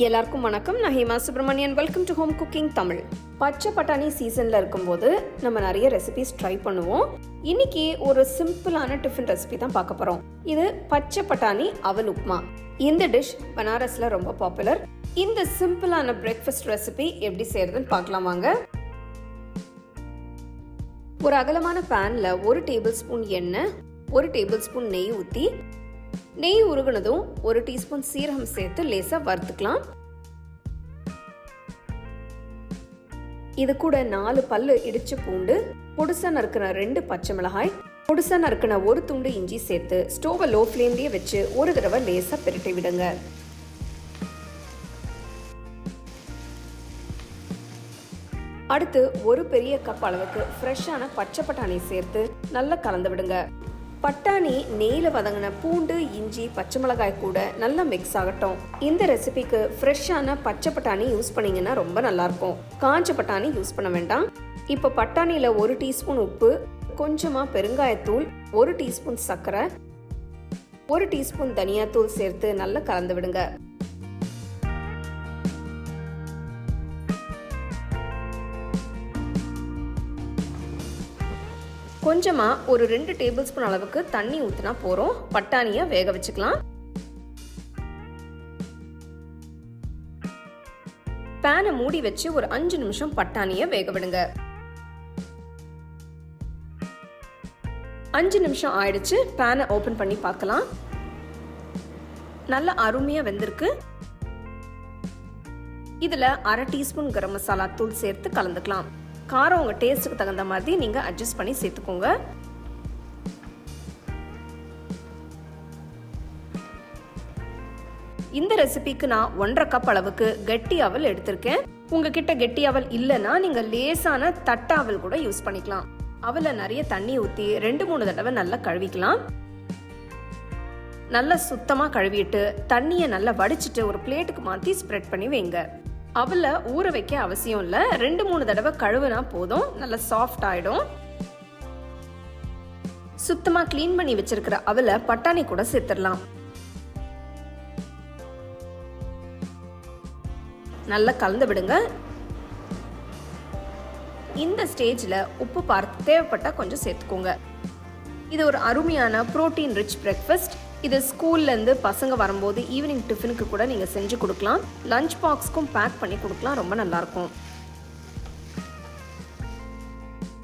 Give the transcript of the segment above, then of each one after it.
எல்லாருக்கும் வணக்கம். நான் Hema Subramanian welcome to home cooking Tamil பச்சை பட்டாணி சீசனில் இருக்கும்போது நம்ம நிறைய ரெசிபிஸ் ட்ரை பண்ணுவோம். இன்னைக்கு ஒரு சிம்பிளான டிஃபன் ரெசிபி தான் பார்க்க போகிறோம் இது பச்சை பட்டாணி அவல் உப்மா. இந்த டிஷ் பனாரஸில் ரொம்ப பாப்புலர் இந்த சிம்பிளான பிரேக்ஃபாஸ்ட் ரெசிபி எப்படி செய்யறதுன்னு பார்க்கலாம் வாங்க. ஒரு அகலமான பேனில் ஒரு டேபிள் ஸ்பூன் எண்ணெய் ஒரு டேபிள் ஸ்பூன் நெய் ஊற்றி நெய் உருகுனதும் ஒரு டீஸ்பூன் சீரகம் சேர்த்து லேசா வறுத்துக்கலாம். இது கூட நாலு பல்லு இடிச்சு பூண்டு பொடுசா நறுக்கின ரெண்டு பச்சை மிளகாய் பொடுசா நறுக்கின ஒரு துண்டு இஞ்சி சேர்த்து ஸ்டோவை லோ ஃப்ளேம்லேயே வச்சு ஒரு தடவை லேசா பிரட்டி விடுங்க. அடுத்து ஒரு பெரிய கப் அளவுக்கு ஃப்ரெஷ்ஷான பச்சை பட்டாணி சேர்த்து நல்லா கலந்து விடுங்க. பட்டாணி நெய்யில் வதங்கின பூண்டு இஞ்சி பச்சை மிளகாய் கூட நல்லா மிக்ஸ் ஆகட்டும். இந்த ரெசிபிக்கு ஃப்ரெஷ்ஷான பச்சை பட்டாணி யூஸ் பண்ணிங்கன்னா ரொம்ப நல்லாயிருக்கும் காஞ்ச பட்டாணி யூஸ் பண்ண வேண்டாம். இப்போ பட்டாணியில் ஒரு டீஸ்பூன் உப்பு கொஞ்சமாக பெருங்காயத்தூள் ஒரு டீஸ்பூன் சர்க்கரை ஒரு டீஸ்பூன் தனியாத்தூள் சேர்த்து நல்லா கலந்து விடுங்க. கொஞ்சமாக ஒரு ரெண்டு டேபிள் ஸ்பூன் அளவுக்கு தண்ணி ஊற்றினா போகிறோம் பட்டாணியை வேக வச்சுக்கலாம். பேனை மூடி வச்சு ஒரு அஞ்சு நிமிஷம் பட்டாணியை வேக விடுங்க. அஞ்சு நிமிஷம் ஆயிடுச்சு. பேனை ஓப்பன் பண்ணி பார்க்கலாம். நல்ல அருமையாக வெந்திருக்கு. இதில் அரை டீஸ்பூன் கரம் மசாலா தூள் சேர்த்து கலந்துக்கலாம். காரம் உங்கள் டேஸ்ட்டுக்கு தகுந்த மாதிரி நீங்கள் அட்ஜஸ்ட் பண்ணி சேர்த்துக்கோங்க. இந்த ரெசிபிக்கு நான் ஒன்றரை கப் அளவுக்கு கெட்டி அவல் எடுத்திருக்கேன். உங்ககிட்ட கெட்டி அவல் இல்லைன்னா நீங்கள் லேசான தட்டாவல் கூட யூஸ் பண்ணிக்கலாம். அவலை நிறைய தண்ணி ஊற்றி ரெண்டு மூணு தடவை நல்லா கழுவிக்கலாம். நல்லா சுத்தமாக கழுவிட்டு தண்ணியை நல்லா வடிச்சிட்டு ஒரு பிளேட்டுக்கு மாற்றி ஸ்ப்ரெட் பண்ணி வைங்க. அவல ஊற வைக்க அவசியம் இல்லை. ரெண்டு மூணு தடவை கழுவுனா போதும். நல்லா சாஃப்ட் ஆயிடும். சுத்தமாக க்ளீன் பண்ணி வச்சிருக்கிற அவலை பட்டாணி கூட சேர்த்துடலாம். நல்லா கலந்து விடுங்க. இந்த ஸ்டேஜில் உப்பு பார்த்து தேவைப்பட்டால் கொஞ்சம் சேர்த்துக்கோங்க. இது ஒரு அருமையான ப்ரோட்டீன் ரிச் பிரேக்ஃபாஸ்ட் இது ஸ்கூல்லேருந்து பசங்க வரும்போது ஈவினிங் டிஃபனுக்கு கூட நீங்கள் செஞ்சு கொடுக்கலாம். லஞ்ச் பாக்ஸ்க்கும் பேக் பண்ணி கொடுக்கலாம். ரொம்ப நல்லாயிருக்கும்.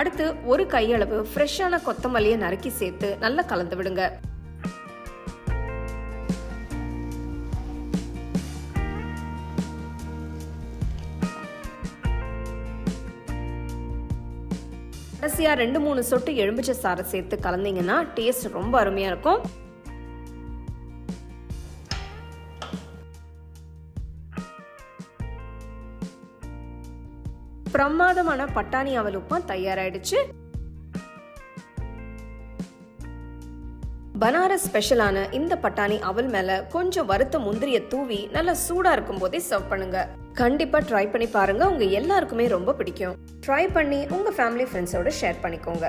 அடுத்து ஒரு கையளவு ஃப்ரெஷ்ஷான கொத்தமல்லியை நறுக்கி சேர்த்து நல்லா கலந்து விடுங்க. கடைசியாக ரெண்டு மூணு சொட்டு எலும்பிச்சை சாறை சேர்த்து கலந்தீங்கன்னா டேஸ்ட் ரொம்ப அருமையாக இருக்கும். பிரமாதமான பட்டாணி அவல் உப்பா தயாராயிடுச்சு. பனாரஸ் ஸ்பெஷலான இந்த பட்டாணி அவல் மேல கொஞ்சம் வறுத்த முந்திரிய தூவி நல்லா சூடா இருக்கும் போதே சர்வ் பண்ணுங்க. கண்டிப்பா ட்ரை பண்ணி பாருங்க. உங்க எல்லாருக்குமே ரொம்ப பிடிக்கும். ட்ரை பண்ணி உங்க ஃபேமிலி ஃப்ரெண்ட்ஸோட ஷேர் பண்ணிக்கோங்க.